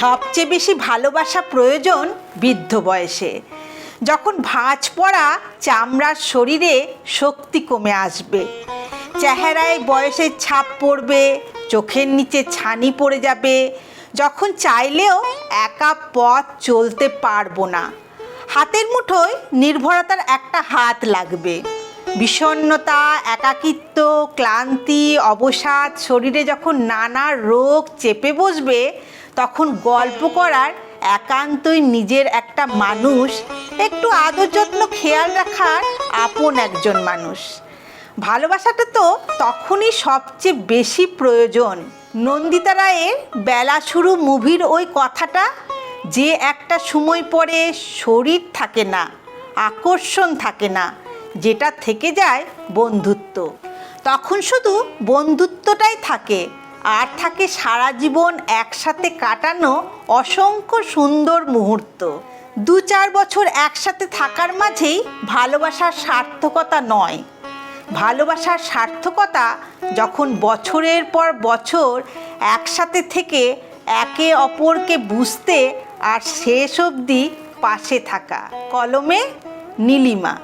সবচেয়ে বেশি ভালোবাসা প্রয়োজন বৃদ্ধ বয়সে। যখন ভাঁজ পড়া চামড়ার শরীরে শক্তি কমে আসবে। চেহারায় বয়সের ছাপ পড়বে, চোখের নিচে ছানি পড়ে যাবে। যখন চাইলেও একা পথ চলতে পারব না। হাতের মুঠোয় নির্ভরতার একটা হাত লাগবে। বিষণ্ণতা, একাকিত্ব, ক্লান্তি, অবসাদ, শরীরে যখন নানা রোগ চেপে বসবে, তখন গল্প করার একান্তই নিজের একটা মানুষ, একটু আদর যত্ন, খেয়াল রাখার আপন একজন মানুষ। ভালোবাসাটা তো তখনই সবচেয়ে বেশি প্রয়োজন। নন্দিতা রায়ের বেলা শুরু মুভির ওই কথাটা, যে একটা সময় পরে শরীর থাকে না, আকর্ষণ থাকে না যেটা থেকে যায় বন্ধুত্ব। তখন শুধু বন্ধুত্বটাই থাকে, আর থাকে সারা জীবন একসাথে কাটানো অসংখ্য সুন্দর মুহূর্ত। দু চার বছর একসাথে থাকার মাঝেই ভালোবাসার সার্থকতা নয়। ভালোবাসার সার্থকতা যখন বছরের পর বছর একসাথে থেকে একে অপরকে বুঝতে আর শেষ অবধি পাশে থাকা। কলমে নীলিমা।